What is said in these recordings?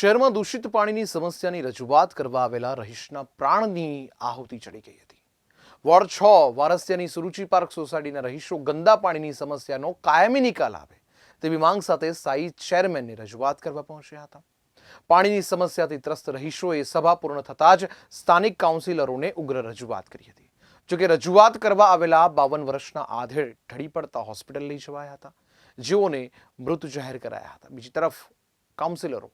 શહેરમાં દૂષિત પાણીની સમસ્યાની રજૂઆત કરવા આવેલા રહીશના પ્રાણની આહુતિ ચડી ગઈ હતી. વોર્ડ છ, વારસિયાની સુરુચિ પાર્ક સોસાયટીના રહીશો ગંદા પાણીની સમસ્યાનો કાયમી નિકાલ આવે તેવી માંગ સાથે સ્થાયી ચેરમેનની રજૂઆત કરવા પહોંચ્યા હતા. પાણીની સમસ્યાથી ત્રસ્ત રહીશોએ સભા પૂર્ણ થતાં જ સ્થાનિક કાઉન્સિલરોને ઉગ્ર રજૂઆત કરી હતી. જોકે રજૂઆત કરવા આવેલા બાવન વર્ષના આધેડ ઢળી પડતા હોસ્પિટલ લઈ જવાયા હતા. જેઓને મૃત જાહેર કરાયા હતા. બીજી તરફ કાઉન્સિલરો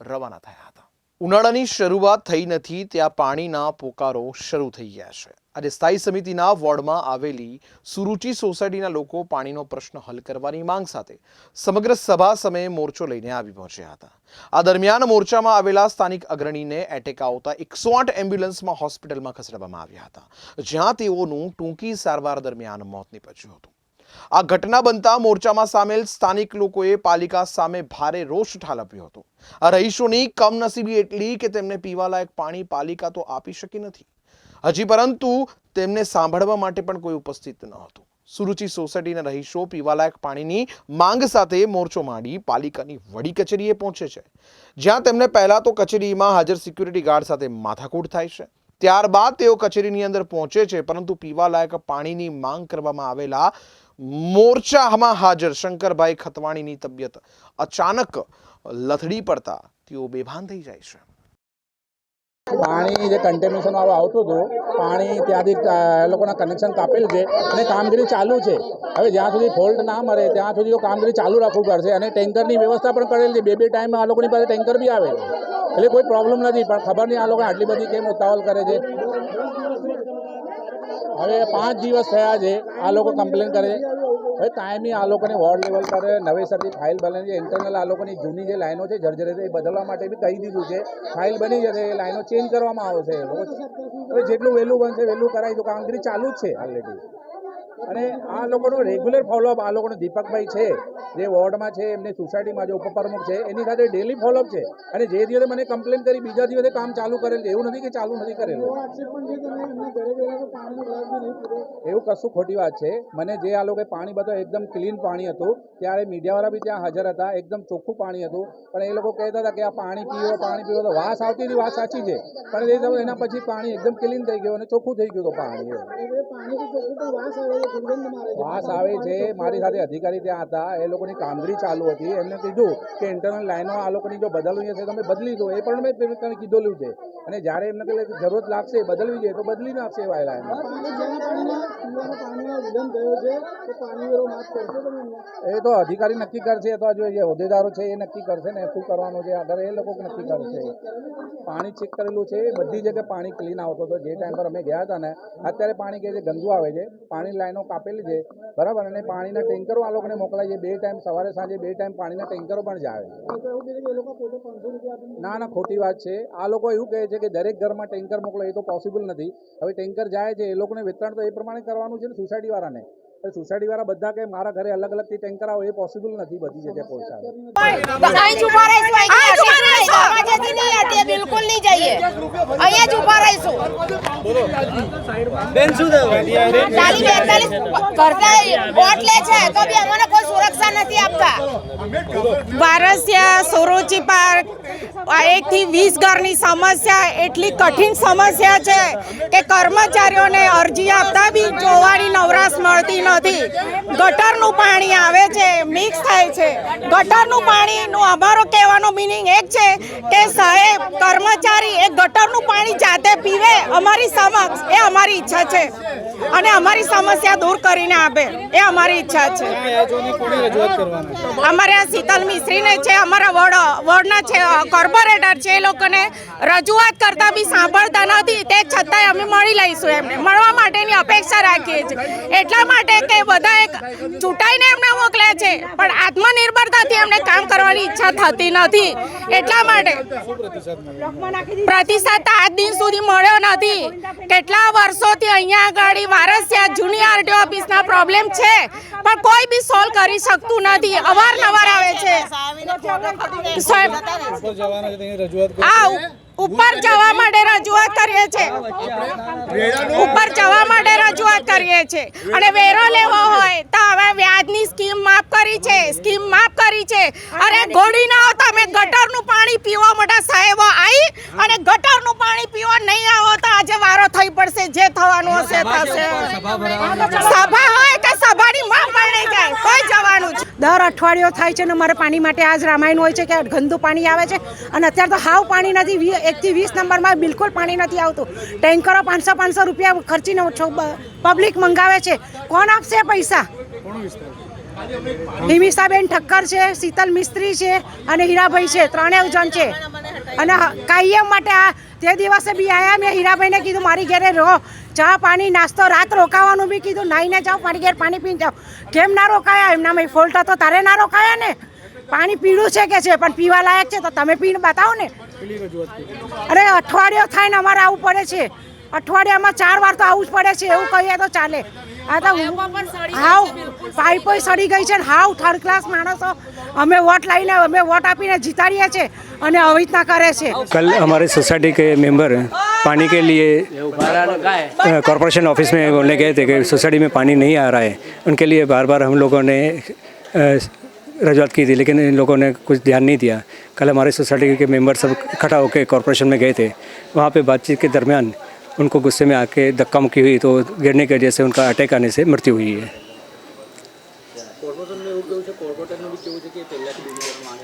રવાના થયા હતા. ઉનાળાની શરૂઆત થઈ નથી, ત્યાં પાણીના પોકારો શરૂ થઈ ગયા છે. આજે સ્થાયી સમિતિના વોર્ડમાં આવેલી સુરુચિ સોસાયટીના લોકો પાણીનો પ્રશ્ન હલ કરવાની માંગ સાથે સમગ્ર સભા સમયે મોરચો લઈને આવી પહોંચ્યા હતા. આ દરમિયાન મોરચામાં આવેલા સ્થાનિક અગ્રણીને એટેક આવતા એકસો આઠ એમ્બ્યુલન્સમાં હોસ્પિટલમાં ખસેડવામાં આવ્યા હતા, જ્યાં તેઓનું ટૂંકી સારવાર દરમિયાન મોત નીપજ્યું હતું. આ ઘટના બનતા મોરચામાં સામેલ સ્થાનિક લોકોએ પાલિકા સામે ભારે રોષ ઠાલવ્યો હતો. આ રહીશોની કમનસીબી એટલી કે તેમને પીવાલાયક પાણી પાલિકા તો આપી શકી નથી. હજી પરંતુ તેમને સાંભળવા માટે પણ કોઈ ઉપસ્થિત ન હતું. સુરુચિ સોસાયટીના રહીશો પીવાલાયક પાણીની માંગ સાથે મોરચો માંડી પાલિકાની વડી કચેરીએ પહોંચે છે. જ્યાં તેમને પહેલા તો કચેરીમાં હાજર સિક્યુરિટી ગાર્ડ સાથે માથાકૂટ થાય છે. ત્યારબાદ તેઓ કચેરીની અંદર પહોંચે છે, પરંતુ પીવાલાયક પાણીની માંગ કરવામાં આવેલા મોરચામાં હાજર શંકરભાઈ ખતવાણીની તબિયત અચાનક લથડી પડતા તેઓ બેભાન થઈ જાય છે. પાણી જે કન્ટેમિનેશન વાળું આવતું હતું, પાણી ત્યાંથી એ લોકોના કનેક્શન કાપેલ છે અને કામગીરી ચાલુ છે. હવે જ્યાં સુધી ફોલ્ટ ના મળે, ત્યાં સુધી તો કામગીરી ચાલુ રાખવું પડશે અને ટેન્કરની વ્યવસ્થા પણ કરેલ છે. બે બે ટાઈમ આ લોકોની પાસે ટેન્કર બી આવે એટલે કોઈ પ્રોબ્લેમ નથી, પણ ખબર નહીં આ લોકો આટલી બધી કેમ ઉતાવળ કરે છે. હવે પાંચ દિવસ થયા છે, આ લોકો કમ્પ્લેન કરે હવે કાયમી આ લોકોને વોર્ડ લેવલ પર નવેસરથી ફાઇલ બને છે. ઇન્ટરનલ આ લોકોની જૂની જે લાઈનો છે જર્જરિત એ બદલવા માટે બી કહી દીધું છે. ફાઇલ બની જશે, એ લાઈનો ચેન્જ કરવામાં આવશે. હવે જેટલું વહેલું બનશે, વહેલું કરાવી તો કામગીરી ચાલુ જ છે ઓલરેડી અને આ લોકોનો રેગ્યુલર ફોલોઅપ આ લોકોનો દીપકભાઈ છે જે વોર્ડમાં છે એમની સોસાયટીમાં જે ઉપપ્રમુખ છે એની સાથે ડેલી ફોલોઅપ છે. અને જે દિવસે મને કમ્પ્લેન કરી બીજા દિવસે કામ ચાલુ કરેલ છે. એવું નથી કે ચાલુ નથી કરેલું. એવું કશું ખોટી વાત છે. મને જે આ લોકોએ પાણી બધો એકદમ ક્લીન પાણી હતું ત્યારે મીડિયાવાળા બી ત્યાં હાજર હતા એકદમ ચોખ્ખું પાણી હતું. પણ એ લોકો કહેતા હતા કે આ પાણી પીવો પાણી પીવો તો વાસ આવતી હતી વાત સાચી છે. પણ એના પછી પાણી એકદમ ક્લીન થઈ ગયું અને ચોખ્ખું થઈ ગયું હતું પાણી. વાસ આવે છે. મારી સાથે અધિકારી ત્યાં હતા. એ લોકોની કામગીરી ચાલુ હતી. એમને કીધું કે ઇન્ટરનલ લાઈનો આ લોકોની જો બદલવી હશે તમે બદલી દો. એ પણ મેં કીધેલું છે. અને જ્યારે એમને કહે જરૂરત લાગશે બદલવી જોઈએ, તો બદલી નાખશે એવા લાઈન એ તો અધિકારી નક્કી કરશે. તો જો જે હોદ્દેદારો છે એ નક્કી કરશે ને શું કરવાનું છે. અગર એ લોકો નક્કી કરશે. પાણી ચેક કરેલું છે. બધી જગ્યાએ પાણી ક્લીન આવતો હતો. જે ટાઈમ પર અમે ગયા હતા ને, અત્યારે પાણી કે જે ગંદુ આવે છે, પાણી લાઈનો કાપેલી છે. બરાબર? અને પાણીના ટેન્કરો આ લોકોને મોકલાય છે. બે ટાઈમ સવારે સાંજે બે ટાઈમ પાણીના ટેન્કરો પણ જાય. ના ના, ખોટી વાત છે. આ લોકો એવું કહે છે કે દરેક ઘરમાં ટેન્કર મોકલો, એ તો પોસિબલ નથી. હવે ટેન્કર જાય છે, એ લોકોને વિતરણ તો એ પ્રમાણે કરવાનું છે ને સોસાયટી વાળાને સોસાયટી વાળા બધા કે મારા ઘરે અલગ અલગથી ટેન્કર આવે એ પોસિબલ નથી બધી જગ્યાએ પહોંચાડે અહીં જ ઊભા રહીશું અહીં દરવાજેથી નહીં હટીએ, બિલકુલ નહીં જઈએ. અહીંયા જ ઊભા રહીશું. ચાલીસ બેતાલીસ કરતા બોટ લે છે તો બી અમને કોઈ સુરક્ષા નથી આપતા. વારસિયા સોરોચી પાર્ક એકથી વીસ ઘરની સમસ્યા, એટલી કઠિન સમસ્યા છે કે કર્મચારીઓને અરજી આપતા બી જોવાની નવરાશ મળતી નથી. ગટરનું પાણી આવે છે, મિક્સ થાય છે. ગટરનું પાણીનું અમારો કહેવાનો મિનિંગ એક છે કે સાહેબ, કર્મચારી એ ગટરનું પાણી જાતે પીવે, અમારી સમક્ષ, એ અમારી ઈચ્છા છે. અને અમારી સમસ્યા દૂર કરીને આપે. એ અમારી ઈચ્છા છે. અમારે આ શીતલ મિસ્ત્રીને છે અમારા વોર્ડ વોર્ડના છે કોર્પોરેટર છે એ લોકોને રજૂઆત કરતા બી સાંભળતા નથી. તે છતાંય અમે મળી લઈશું એમને. મળવા માટેની અપેક્ષા રાખીએ છીએ. એટલા માટે કે બધા એક ચૂંટાઈને એમને મોકલે છે. પણ આત્મનિર્ભરતાથી એમને કામ કરવાની ઈચ્છા થતી નથી. એટલા માટે પ્રતિસાદ આજ દિન સુધી મળ્યો નથી. કેટલા વર્ષોથી અહીંયા આગળ વારસિયા જૂની આરટીઓ ઓફિસના પ્રોબ્લેમ છે. પણ કોઈ બી સોલ્વ કરી શકતું નથી. અવારનવાર આવે છે. આ ઉપર જવા માટે રજૂઆત કરીએ છે. ઉપર જવા માટે રજૂઆત કરીએ છે. અને વેરો લેવો હોય તો હવે વ્યાજની સ્કીમ માફ કરી છે. સ્કીમ માફ કરી છે. અરે ઘોડી ના તમે ગટરનું પાણી પીવા માટે સાહેબો આવી અને ગટરનું પાણી પીવા નહીં આવો તો આજે વારો થઈ પડશે. જે થવાનું હશે થશે. સભા હોય કે સભાની માં પાણી જાય. કોઈ જવાનું છે દર અઠવાડિયો થાય છે ને મારે પાણી માટે આજ રામાયણ હોય છે કે ગંદુ પાણી આવે છે અને અત્યારે તો હાવ પાણી નથી. એક એકથી વીસ નંબરમાં બિલકુલ પાણી નથી આવતું. ટેન્કરો પાંચસો પાંચસો રૂપિયા ખર્ચીને પબ્લિક મંગાવે છે. કોણ આપશે પૈસા? હિમિષાબેન ઠક્કર છે, શીતલ મિસ્ત્રી છે અને હીરાભાઈ છે, ત્રણેય જણ છે. અને કાયમ માટે આ તે દિવસે બી આયા, મેં હીરાભાઈને કીધું, મારી ઘરે રહો. ચા, પાણી, નાસ્તો, રાત રોકાવાનું બી કીધું. નાઈને જાઓ, મારી ઘેર પાણી પીને જાઓ. કેમ ના રોકાયા? એમનામાં ફોલ્ટ હતો. તારે ના રોકાયા ને? પાણી પીળું છે કે છે? પણ પીવા લાયક છે તો તમે પીને બતાવો ને. અરે, અઠવાડિયો થાય ને અમારે આવવું પડે છે. અઠવાડિયામાં ચાર વાર તો આવવું જ પડે છે. એવું કહીએ તો ચાલે. આ તો હાવ પાઇપો સડી ગઈ છે ને હાવ થર્ડ ક્લાસ માણસો અમે વોટ લાવીને અમે વોટ આપીને જીતાડીએ છીએ અને આવી રીતના કરે છે कल हमारे सोसाइटी के मेंबर पानी के लिए अ, कॉरपोरेशन ऑफिस में बोलने गए थे कि सोसाइटी में पानी नहीं आ रहा है उनके लिए बार बार हम लोगों ने अ, रजूआत की थी लेकिन इन लोगों ने कुछ ध्यान नहीं दिया कल हमारे सोसाइटी के मेंबर सब इकट्ठा होकर कॉरपोरेशन में गए थे वहाँ पे बातचीत के दरमियान उनको गुस्से में आके धक्का मुक्की हुई तो गिरने की वजह से उनका अटैक आने से मृत्यु हुई है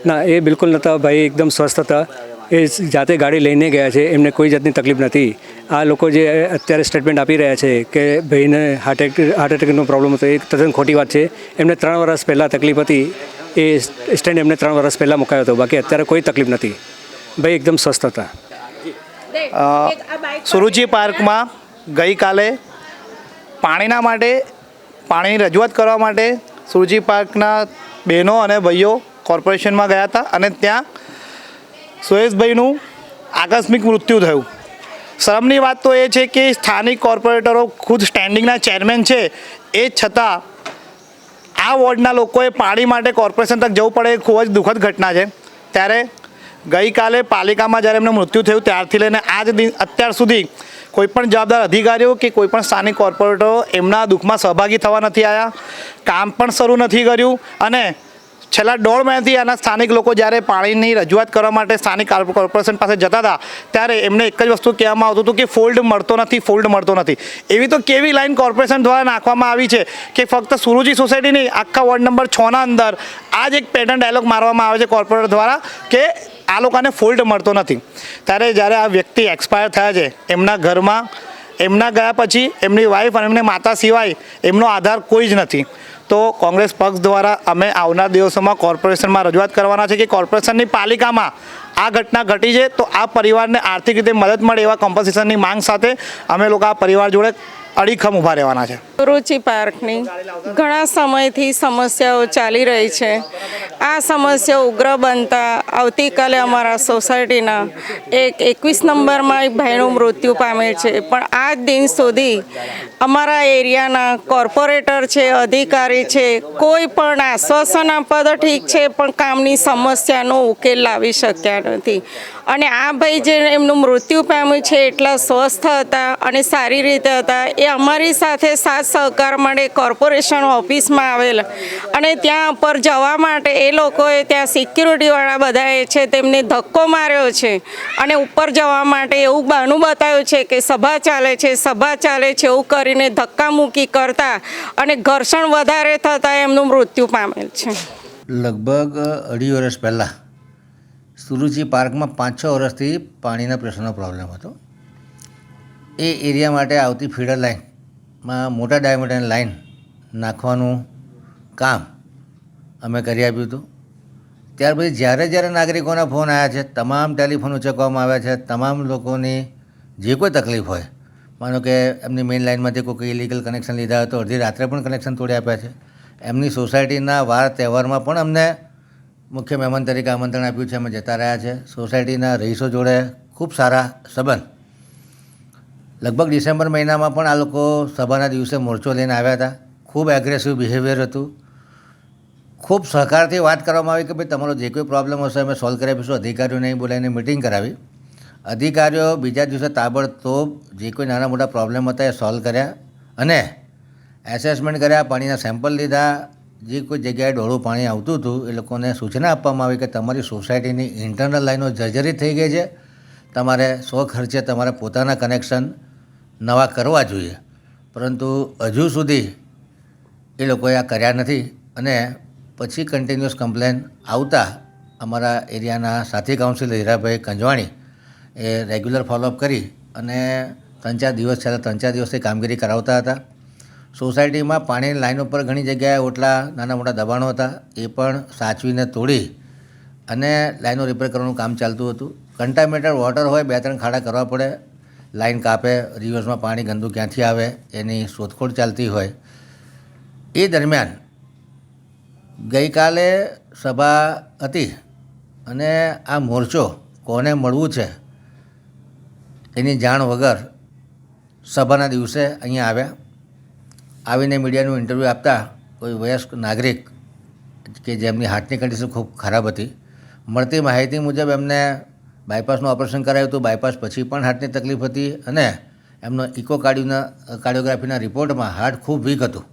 ના એ બિલકુલ નહોતા ભાઈ એકદમ સ્વસ્થ હતા એ જાતે ગાડી લઈને ગયા છે એમને કોઈ જાતની તકલીફ નથી આ લોકો જે અત્યારે સ્ટેટમેન્ટ આપી રહ્યા છે કે ભાઈને હાર્ટ એટેક હાર્ટ એટેકનો પ્રોબ્લેમ હતો એ તદ્દન ખોટી વાત છે એમને ત્રણ વર્ષ પહેલાં તકલીફ હતી એ સ્ટેન્ડ એમને ત્રણ વર્ષ પહેલાં મુકાયો હતો બાકી અત્યારે કોઈ તકલીફ નથી ભાઈ એકદમ સ્વસ્થ હતા સુરુચિ પાર્કમાં ગઈકાલે પાણીના માટે પાણીની રજૂઆત કરવા માટે સુરુચિ પાર્કના બહેનો અને ભાઈઓ કોર્પોરેશનમાં ગયા હતા અને ત્યાં સુરેશભાઈનું આકસ્મિક મૃત્યુ થયું. શરમની વાત તો એ છે કે સ્થાનિક કોર્પોરેટરો ખુદ સ્ટેન્ડિંગના ચેરમેન છે. એ છતાં આ વોર્ડના લોકોએ પાણી માટે કોર્પોરેશન તક જવું પડે એ ખૂબ જ દુઃખદ ઘટના છે. ત્યારે ગઈકાલે પાલિકામાં જ્યારે એમનું મૃત્યુ થયું, ત્યારથી લઈને આજ દિન, અત્યાર સુધી કોઈપણ જવાબદાર અધિકારીઓ કે કોઈપણ સ્થાનિક કોર્પોરેટરો એમના દુઃખમાં સહભાગી થવા નથી આવ્યા, કામ પણ શરૂ નથી કર્યું અને છેલ્લા દોઢ મહિનાથી આના સ્થાનિક લોકો જ્યારે પાણીની રજૂઆત કરવા માટે સ્થાનિક કોર્પોરેશન પાસે જતા હતા, ત્યારે એમને એક જ વસ્તુ કહેવામાં આવતું હતું કે ફોલ્ડ મળતો નથી, ફોલ્ડ મળતો નથી. એવી તો કેવી લાઈન કોર્પોરેશન દ્વારા નાખવામાં આવી છે કે ફક્ત સુરુજી સોસાયટીની આખા વોર્ડ નંબર છના અંદર આ જ એક પેટર્ન ડાયલોગ મારવામાં આવે છે કોર્પોરેટર દ્વારા કે આ લોકોને ફોલ્ટ મળતો નથી. ત્યારે જ્યારે આ વ્યક્તિ એક્સપાયર થયા છે, એમના ઘરમાં, એમના ગયા પછી એમની વાઈફ અને એમની માતા સિવાય એમનો આધાર કોઈ જ નથી. તો કોંગ્રેસ પક્ષ દ્વારા અમે આવનાર દિવસોમાં કોર્પોરેશનમાં રજૂઆત કરવાના છે કે કોર્પોરેશનની પાલિકામાં આ ઘટના ઘટી છે, તો આ પરિવારને આર્થિક રીતે મદદ મળે એવા કોમ્પન્સેશનની માંગ સાથે અમે લોકો આ પરિવાર જોડે અડીખમ ઊભા રહેવાના છે. રુચિ પાર્કની ઘણા સમયથી સમસ્યાઓ ચાલી રહી છે. આ સમસ્યા ઉગ્ર બનતા આવતીકાલે અમારા સોસાયટીના એક એકવીસ નંબરમાં એક ભાઈનું મૃત્યુ પામે છે. પણ આજ દિન સુધી અમારા એરિયાના કોર્પોરેટર છે, અધિકારી છે, કોઈ પણ આશ્વાસન આપવા તો ઠીક છે, પણ કામની સમસ્યાનો ઉકેલ લાવી શક્યા નથી. અને આ ભાઈ જે એમનું મૃત્યુ પામ્યું છે, એટલા સ્વસ્થ હતા અને સારી રીતે હતા, એ અમારી સાથે સાથ સહકાર માટે કોર્પોરેશન ઓફિસમાં આવેલા. અને ત્યાં પર જવા માટે એ લોકોએ ત્યાં સિક્યુરિટીવાળા બધાએ છે, તેમને ધક્કો માર્યો છે. અને ઉપર જવા માટે એવું બહાનું બતાવ્યું છે કે સભા ચાલે છે, સભા ચાલે છે, એવું કરીને ધક્કામુક્કી કરતા અને ઘર્ષણ વધારે થતાં એમનું મૃત્યુ પામેલ છે. લગભગ અઢી વર્ષ પહેલાં સુરુચિ પાર્કમાં પાંચ છ વર્ષથી પાણીના પ્રશ્નનો પ્રોબ્લેમ હતો. એ એરિયા માટે આવતી ફીડર લાઇનમાં મોટા ડાયમીટરની લાઇન નાખવાનું કામ અમે કરી આપ્યું હતું. ત્યાર પછી જ્યારે જ્યારે નાગરિકોના ફોન આવ્યા છે, તમામ ટેલિફોન ઉચકવામાં આવ્યા છે, તમામ લોકોની જે કોઈ તકલીફ હોય, માનો કે એમની મેઇન લાઇનમાંથી કોઈ ઇલીગલ કનેક્શન લીધા હોય તો અડધી રાત્રે પણ કનેક્શન તોડી આપ્યા છે. એમની સોસાયટીના વાર તહેવારમાં પણ અમને મુખ્ય મહેમાન તરીકે આમંત્રણ આપ્યું છે. અમે જતા રહ્યા છે. સોસાયટીના રહીશો જોડે ખૂબ સારા સંબંધ. લગભગ ડિસેમ્બર મહિનામાં પણ આ લોકો સભાના દિવસે મોરચો લઈને આવ્યા હતા. ખૂબ એગ્રેસિવ બિહેવિયર હતું. ખૂબ સહકારથી વાત કરવામાં આવી કે ભાઈ, તમારો જે કોઈ પ્રોબ્લેમ હશે, અમે સોલ્વ કરી આપીશું અધિકારીઓને બોલાવીને મિટિંગ કરાવી. અધિકારીઓ બીજા દિવસે તાબડતોબ જે કોઈ નાના મોટા પ્રોબ્લેમ હતા એ સોલ્વ કર્યા અને એસેસમેન્ટ કર્યા, પાણીના સેમ્પલ લીધા જે કોઈ જગ્યાએ ડોળું પાણી આવતું હતું, એ લોકોને સૂચના આપવામાં આવી કે તમારી સોસાયટીની ઇન્ટરનલ લાઈનો જર્જરિત થઈ ગઈ છે. તમારે સો ખર્ચે તમારે પોતાના કનેક્શન નવા કરવા જોઈએ. પરંતુ હજુ સુધી એ લોકોએ આ કર્યા નથી અને પછી કન્ટિન્યુઅસ કમ્પ્લેન આવતા અમારા એરિયાના સાથી કાઉન્સિલર હીરાભાઈ કંજવાણી એ રેગ્યુલર ફોલોઅપ કરી અને ત્રણ ચાર દિવસ છેલ્લા ત્રણ ચાર દિવસથી કામગીરી કરાવતા હતા. સોસાયટીમાં પાણીની લાઈન ઉપર ઘણી જગ્યાએ ઓટલા, નાના મોટા દબાણો હતા. એ પણ સાચવીને તોડી અને લાઈનો રિપેર કરવાનું કામ ચાલતું હતું. કન્ટામિનેટેડ વોટર હોય, બે ત્રણ ખાડા કરવા પડે. લાઈન કાપે રિવર્સમાં પાણી ગંદુ ક્યાંથી આવે, એની શોધખોળ ચાલતી હોય. એ દરમિયાન ગઈકાલે સભા હતી અને આ મોરચો કોને મળવું છે એની જાણ વગર સભાના દિવસે અહીંયા આવ્યા. આવીને મીડિયાનું ઇન્ટરવ્યૂ આપતા કોઈ વયસ્ક નાગરિક કે જેમની હાર્ટની કન્ડિશન ખૂબ ખરાબ હતી, મળતી માહિતી મુજબ એમને બાયપાસનું ઓપરેશન કરાયું હતું. બાયપાસ પછી પણ હાર્ટની તકલીફ હતી અને એમનો ઇકો કાર્ડિયોના કાર્ડિયોગ્રાફીના રિપોર્ટમાં હાર્ટ ખૂબ વીક હતું.